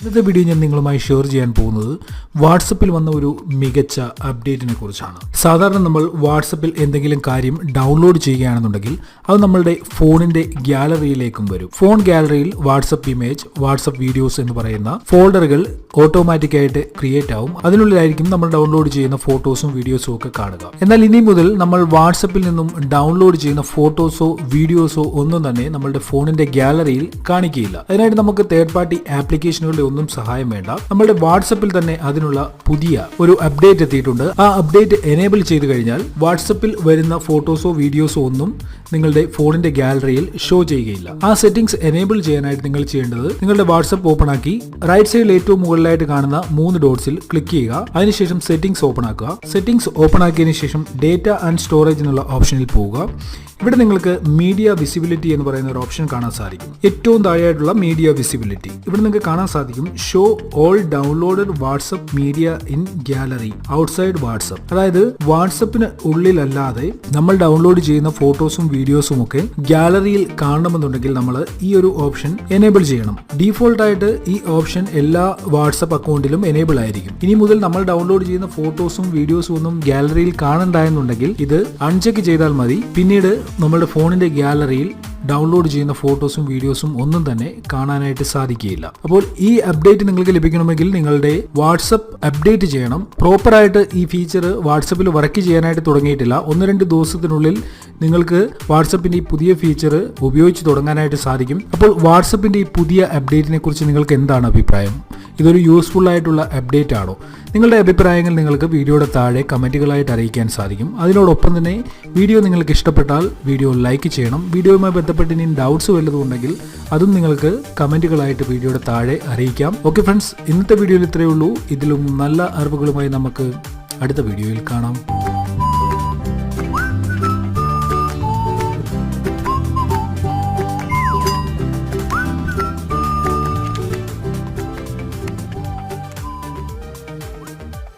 ഇന്നത്തെ വീഡിയോ ഞാൻ നിങ്ങളുമായി ഷെയർ ചെയ്യാൻ പോകുന്നത് വാട്സപ്പിൽ വന്ന ഒരു മികച്ച അപ്ഡേറ്റിനെ കുറിച്ചാണ്. സാധാരണ നമ്മൾ വാട്സപ്പിൽ എന്തെങ്കിലും കാര്യം ഡൗൺലോഡ് ചെയ്യുകയാണെന്നുണ്ടെങ്കിൽ അത് നമ്മളുടെ ഫോണിന്റെ ഗ്യാലറിയിലേക്കും വരും. ഫോൺ ഗ്യാലറിയിൽ വാട്സപ്പ് ഇമേജ് വാട്സപ്പ് വീഡിയോസ് എന്ന് പറയുന്ന ഫോൾഡറുകൾ ഓട്ടോമാറ്റിക് ആയിട്ട് ക്രിയേറ്റ് ആവും. അതിനുള്ളിലായിരിക്കും നമ്മൾ ഡൗൺലോഡ് ചെയ്യുന്ന ഫോട്ടോസും വീഡിയോസും ഒക്കെ കാണുക. എന്നാൽ ഇനി മുതൽ നമ്മൾ വാട്സപ്പിൽ നിന്നും ഡൗൺലോഡ് ചെയ്യുന്ന ഫോട്ടോസോ വീഡിയോസോ ഒന്നും തന്നെ നമ്മളുടെ ഫോണിന്റെ ഗ്യാലറിയിൽ കാണിക്കുകയില്ല. അതിനായിട്ട് നമുക്ക് തേർഡ് പാർട്ടി ആപ്ലിക്കേഷനുകളുടെ ഒന്നും സഹായം വേണ്ട. നമ്മുടെ വാട്സപ്പിൽ തന്നെ അതിനുള്ള പുതിയ ഒരു അപ്ഡേറ്റ് എത്തിയിട്ടുണ്ട്. ആ അപ്ഡേറ്റ് എനേബിൾ ചെയ്ത് കഴിഞ്ഞാൽ വാട്സപ്പിൽ വരുന്ന ഫോട്ടോസോ വീഡിയോസോ ഒന്നും നിങ്ങളുടെ ഫോണിന്റെ ഗ്യാലറിയിൽ ഷോ ചെയ്യുകയില്ല. ആ സെറ്റിംഗ്സ് എനേബിൾ ചെയ്യാനായിട്ട് നിങ്ങൾ ചെയ്യേണ്ടത് നിങ്ങളുടെ വാട്സപ്പ് ഓപ്പൺ ആക്കി റൈറ്റ് സൈഡിൽ ഏറ്റവും മുകളിലായിട്ട് കാണുന്ന മൂന്ന് ഡോട്ട്സിൽ ക്ലിക്ക് ചെയ്യുക. അതിനുശേഷം സെറ്റിംഗ്സ് ഓപ്പൺ ആക്കുക. സെറ്റിംഗ്സ് ഓപ്പൺ ആക്കിയതിനു ശേഷം ഡേറ്റ ആൻഡ് സ്റ്റോറേജ് എന്നുള്ള ഓപ്ഷനിൽ പോവുക. ഇവിടെ നിങ്ങൾക്ക് മീഡിയ വിസിബിലിറ്റി എന്ന് പറയുന്ന ഒരു ഓപ്ഷൻ കാണാൻ സാധിക്കും. ഏറ്റവും താഴെയായിട്ടുള്ള മീഡിയ വിസിബിലിറ്റി ഇവിടെ നിങ്ങൾക്ക് കാണാൻ സാധിക്കും show all downloaded WhatsApp media in gallery outside WhatsApp അതായത് വാട്സപ്പിന് ഉള്ളിലല്ലാതെ നമ്മൾ ഡൗൺലോഡ് ചെയ്യുന്ന ഫോട്ടോസും വീഡിയോസും ഒക്കെ ഗാലറിയിൽ കാണണമെന്നുണ്ടെങ്കിൽ നമ്മൾ ഈ ഒരു ഓപ്ഷൻ എനേബിൾ ചെയ്യണം. ഡീഫോൾട്ട് ആയിട്ട് ഈ ഓപ്ഷൻ എല്ലാ വാട്സപ്പ് അക്കൗണ്ടിലും എനേബിൾ ആയിരിക്കും. ഇനി മുതൽ നമ്മൾ ഡൗൺലോഡ് ചെയ്യുന്ന ഫോട്ടോസും വീഡിയോസും ഒന്നും ഗാലറിയിൽ കാണണ്ടായെന്നുണ്ടെങ്കിൽ ഇത് അൺചെക്ക് ചെയ്താൽ മതി. പിന്നീട് നമ്മുടെ ഫോണിന്റെ ഗ്യാലറിയിൽ ഡൗൺലോഡ് ചെയ്യുന്ന ഫോട്ടോസും വീഡിയോസും ഒന്നും തന്നെ കാണാനായിട്ട് സാധിക്കുകയില്ല. അപ്പോൾ ഈ അപ്ഡേറ്റ് നിങ്ങൾക്ക് ലഭിക്കണമെങ്കിൽ നിങ്ങളുടെ വാട്സപ്പ് അപ്ഡേറ്റ് ചെയ്യണം. പ്രോപ്പറായിട്ട് ഈ ഫീച്ചർ വാട്സപ്പിൽ വർക്ക് ചെയ്യാനായിട്ട് തുടങ്ങിയിട്ടില്ല. ഒന്ന് രണ്ട് ദിവസത്തിനുള്ളിൽ നിങ്ങൾക്ക് വാട്സപ്പിന്റെ ഈ പുതിയ ഫീച്ചർ ഉപയോഗിച്ച് തുടങ്ങാനായിട്ട് സാധിക്കും. അപ്പോൾ വാട്സപ്പിന്റെ ഈ പുതിയ അപ്ഡേറ്റിനെ കുറിച്ച് നിങ്ങൾക്ക് എന്താണ് അഭിപ്രായം? ഇതൊരു യൂസ്ഫുൾ ആയിട്ടുള്ള അപ്ഡേറ്റ് ആണോ? നിങ്ങളുടെ അഭിപ്രായങ്ങൾ നിങ്ങൾക്ക് വീഡിയോയുടെ താഴെ കമന്റുകളായിട്ട് അറിയിക്കാൻ സാധിക്കും. അതിനോടൊപ്പം തന്നെ വീഡിയോ നിങ്ങൾക്ക് ഇഷ്ടപ്പെട്ടാൽ വീഡിയോ ലൈക്ക് ചെയ്യണം. വീഡിയോയുമായി ബന്ധപ്പെട്ട് ഇനി ഡൗട്ട്സ് വല്ലതുമുണ്ടെങ്കിൽ അതും നിങ്ങൾക്ക് കമന്റുകളായിട്ട് വീഡിയോയുടെ താഴെ അറിയിക്കാം. ഓക്കെ ഫ്രണ്ട്സ് ഇന്നത്തെ വീഡിയോയിൽ ഇത്രയേ ഉള്ളൂ. ഇതിലും നല്ല അറിവുകളുമായി നമുക്ക് അടുത്ത വീഡിയോയിൽ കാണാം.